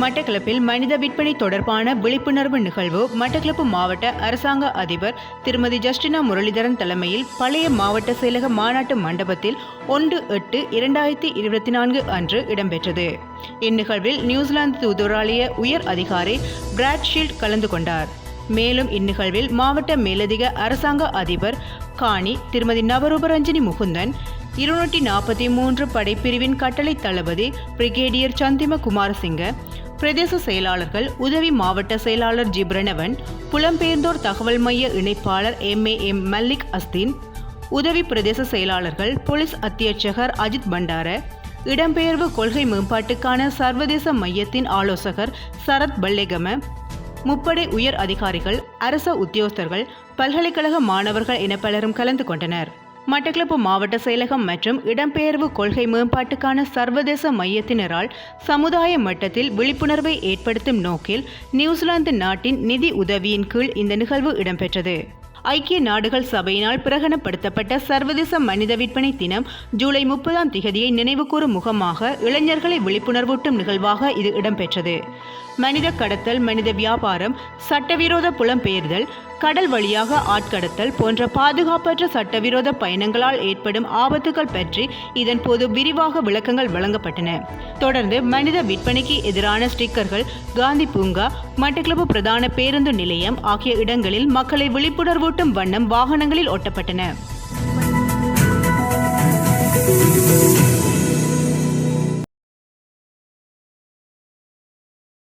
மட்டக்களப்பில் மனித விற்பனை தொடர்பான விழிப்புணர்வு நிகழ்வு மட்டக்களப்பு மாவட்ட அரசாங்க அதிபர் திருமதி ஜஸ்டினா முரளிதரன் தலைமையில் பழைய மாவட்ட செயலக மாநாட்டு மண்டபத்தில் ஒன்று எட்டு இரண்டாயிரத்தி இருபத்தி நான்கு அன்று இடம்பெற்றது. இந்நிகழ்வில் நியூசிலாந்து தூதுவராலய உயர் அதிகாரி பிராட்ஷீல்ட் கலந்து கொண்டார். மேலும் இந்நிகழ்வில் மாவட்ட மேலதிக அரசாங்க அதிபர் காணி திருமதி நவரூபரஞ்சனி முகுந்தன் இருநூற்றி நாற்பத்தி மூன்று படைப்பிரிவின் கட்டளை தளபதி பிரிகேடியர் சந்திம குமாரசிங்க பிரதேச செயலாளர்கள் உதவி மாவட்ட செயலாளர் ஜிப்ரணவன் புலம்பெயர்ந்தோர் தகவல் மைய இணைப்பாளர் எம் ஏ எம் மல்லிக் அஸ்தீன் உதவி பிரதேச செயலாளர்கள் போலீஸ் அத்தியட்சகர் அஜித் பண்டார இடம்பெயர்வு கொள்கை மேம்பாட்டுக்கான சர்வதேச மையத்தின் ஆலோசகர் சரத் பல்லேகம முப்படை உயர் அதிகாரிகள் அரச உத்தியோகஸ்தர்கள் பல்கலைக்கழக மாணவர்கள் என பலரும் கலந்து கொண்டனர். மட்டக்களப்பு மாவட்ட செயலகம் மற்றும் இடம்பெயர்வு கொள்கை மேம்பாட்டுக்கான சர்வதேச மையத்தினரால் சமுதாய மட்டத்தில் விழிப்புணர்வை ஏற்படுத்தும் நோக்கில் நியூசிலாந்து நாட்டின் நிதி உதவியின் கீழ் இந்த நிகழ்வு இடம்பெற்றது. ஐக்கிய நாடுகள் சபையினால் பிரகடனப்படுத்தப்பட்ட சர்வதேச மனித விற்பனை தினம் ஜூலை முப்பதாம் திகதியை நினைவுகூரும் முகமாக இளைஞர்களை விழிப்புணர்வூட்டும் நிகழ்வாக இது இடம்பெற்றது. மனித கடத்தல் மனித வியாபாரம் சட்டவிரோத புலம்பெயர்தல் கடல் வழியாக ஆட்கடத்தல் போன்ற பாதுகாப்பற்ற சட்டவிரோத பயணங்களால் ஏற்படும் ஆபத்துகள் பற்றி இதன் போது விரிவாக விளக்கங்கள் வழங்கப்பட்டன. தொடர்ந்து மனித விற்பனைக்கு எதிரான ஸ்டிக்கர்கள் காந்தி பூங்கா மட்டக்களப்பு பிரதான பேருந்து நிலையம் ஆகிய இடங்களில் மக்களை விழிப்புணர்வு விழிப்புணர்வூட்டும் வண்ணம் வாகனங்களில் ஒட்டப்பட்டன